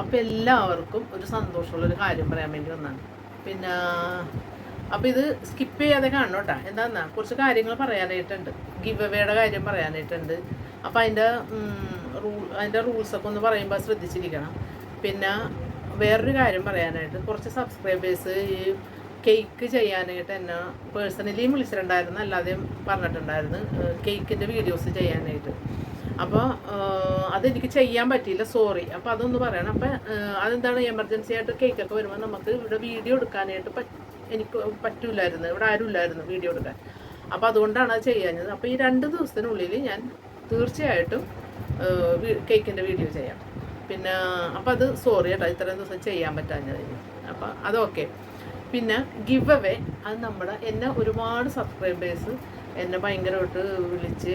അപ്പോൾ എല്ലാവർക്കും ഒരു സന്തോഷമുള്ളൊരു കാര്യം പറയാൻ വേണ്ടി വന്നാണ് പിന്നെ അപ്പം ഇത് സ്കിപ്പ് ചെയ്യാതെ കാണണം കേട്ടോ. എന്താന്നാ കുറച്ച് കാര്യങ്ങൾ പറയാനായിട്ടുണ്ട്. ഗിവ് അവേയുടെ കാര്യം പറയാനായിട്ടുണ്ട്. അപ്പം അതിന്റെ റൂൾ അതിന്റെ റൂൾസൊക്കെ ഒന്ന് പറയുമ്പോൾ ശ്രദ്ധിച്ചിരിക്കണം. പിന്നെ വേറൊരു കാര്യം പറയാനായിട്ട് കുറച്ച് സബ്സ്ക്രൈബേഴ്സ് ഈ കേക്ക് ചെയ്യാനായിട്ട് എന്നെ പേഴ്സണലിയും വിളിച്ചിട്ടുണ്ടായിരുന്നു. അല്ലാതെയും പറഞ്ഞിട്ടുണ്ടായിരുന്നു. കേക്കിന്റെ വീഡിയോസ് ചെയ്യാനായിട്ട്. അപ്പോൾ അതെനിക്ക് ചെയ്യാൻ പറ്റിയില്ല. സോറി അപ്പോൾ അതൊന്ന് പറയണം. അപ്പം അതെന്താണ് എമർജൻസി ആയിട്ട് കേക്കൊക്കെ വരുമ്പോൾ നമുക്ക് ഇവിടെ വീഡിയോ എടുക്കാനായിട്ട് എനിക്ക് പറ്റില്ലായിരുന്നു ഇവിടെ ആരും ഇല്ലായിരുന്നു വീഡിയോ എടുക്കാൻ. അപ്പോൾ അതുകൊണ്ടാണ് അത് ചെയ്യാഞ്ഞത്. അപ്പോൾ ഈ രണ്ട് ദിവസത്തിനുള്ളിൽ ഞാൻ തീർച്ചയായിട്ടും കേക്കിന്റെ വീഡിയോ ചെയ്യാം. പിന്നെ അപ്പോൾ അത് സോറി കേട്ടോ. ഇത്രയും ദിവസം ചെയ്യാൻ പറ്റാഞ്ഞത് അപ്പോൾ അതൊക്കെ പിന്നെ ഗിവ് അവേ അത് നമ്മുടെ എന്നെ ഒരുപാട് സബ്സ്ക്രൈബേഴ്സ് എന്നെ ഭയങ്കരമായിട്ട് വിളിച്ച്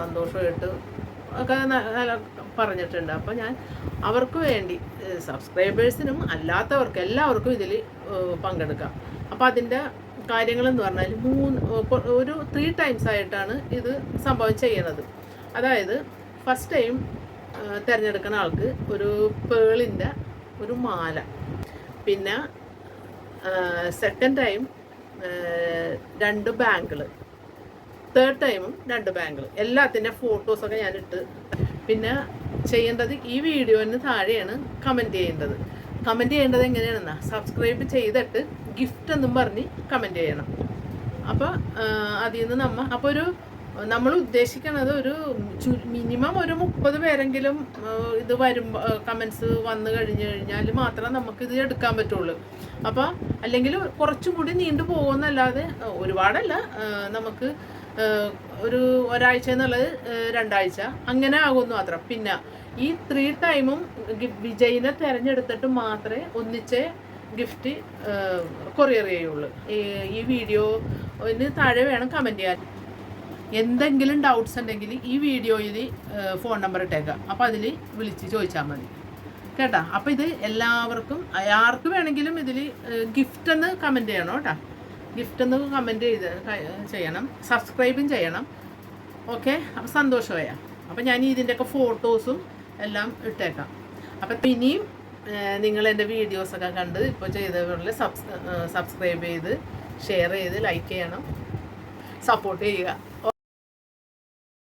സന്തോഷമായിട്ട് ഒക്കെ പറഞ്ഞിട്ടുണ്ട്. അപ്പോൾ ഞാൻ അവർക്ക് വേണ്ടി സബ്സ്ക്രൈബേഴ്സിനും അല്ലാത്തവർക്ക് എല്ലാവർക്കും ഇതിൽ പങ്കെടുക്കാം. അപ്പോൾ അതിന്റെ കാര്യങ്ങളെന്ന് പറഞ്ഞാൽ മൂന്ന് ഒരു ത്രീ ടൈംസ് ആയിട്ടാണ് ഇത് സംഭവം ചെയ്യണത്. അതായത് ഫസ്റ്റ് ടൈം തിരഞ്ഞെടുക്കുന്ന ആൾക്ക് ഒരു പേളിന്റെ ഒരു മാല. പിന്നെ സെക്കൻഡ് ടൈം രണ്ട് ബാങ്കിൾ തേർഡ് ടൈമും രണ്ട് ബാങ്കിൾ എല്ലാത്തിന്റെ ഫോട്ടോസൊക്കെ ഇട്ട് പിന്നെ ചെയ്യേണ്ടത് ഈ വീഡിയോന് താഴെയാണ് കമന്റ് ചെയ്യേണ്ടത്. കമന്റ് ചെയ്യേണ്ടത് എങ്ങനെയാണെന്നാ? സബ്സ്ക്രൈബ് ചെയ്തിട്ട് ഗിഫ്റ്റ് എന്നും പറഞ്ഞ് കമന്റ് ചെയ്യണം. അപ്പോൾ അതിൽ നിന്ന് നമ്മൾ അപ്പോൾ ഒരു നമ്മൾ ഉദ്ദേശിക്കുന്നത് ഒരു മിനിമം ഒരു മുപ്പത് പേരെങ്കിലും ഇത് വരുമ്പോൾ കമൻസ് വന്നു കഴിഞ്ഞു കഴിഞ്ഞാൽ മാത്രമേ നമുക്കിത് എടുക്കാൻ പറ്റുള്ളൂ. അപ്പോൾ അല്ലെങ്കിൽ കുറച്ചും കൂടി നീണ്ടു പോകുമെന്നല്ലാതെ ഒരുപാടല്ല. നമുക്ക് ഒരു ഒരാഴ്ച എന്നുള്ളത് രണ്ടാഴ്ച. അങ്ങനെ ആകുമെന്ന് മാത്രം. പിന്നെ ഈ ത്രീ ടൈമും വിജയിനെ തിരഞ്ഞെടുത്തിട്ട് മാത്രമേ ഒന്നിച്ച് ഗിഫ്റ്റ് കൊറിയർ ചെയ്യുള്ളൂ. ഈ- വീഡിയോ വീഡിയോന് താഴെ വേണം കമന്റ് ചെയ്യാൻ. എന്തെങ്കിലും ഡൗട്ട്സ് ഉണ്ടെങ്കിൽ ഈ വീഡിയോയിൽ ഫോൺ നമ്പർ ഇട്ടേക്കാം. അപ്പോൾ അതിൽ വിളിച്ച് ചോദിച്ചാൽ മതി. കേട്ടോ? അപ്പോൾ ഇത് എല്ലാവർക്കും ആർക്ക് വേണമെങ്കിലും ഇതിൽ ഗിഫ്റ്റ് എന്ന് കമന്റ് ചെയ്യണം കേട്ടോ. ഗിഫ്റ്റ് എന്ന് കമന്റ് ചെയ്ത് ചെയ്യണം. സബ്സ്ക്രൈബും ചെയ്യണം. ഓക്കെ അപ്പോൾ സന്തോഷമായ അപ്പോൾ ഞാൻ ഇതിന്റെയൊക്കെ ഫോട്ടോസും എല്ലാം ഇട്ടേക്കാം. അപ്പം ഇനിയും നിങ്ങൾ എന്റെ വീഡിയോസൊക്കെ കണ്ട് ഇപ്പോൾ ചെയ്തവരിൽ സബ്സ് സബ്സ്ക്രൈബ് ചെയ്ത് ഷെയർ ചെയ്ത് ലൈക്ക് ചെയ്യണം. സപ്പോർട്ട് ചെയ്യുക.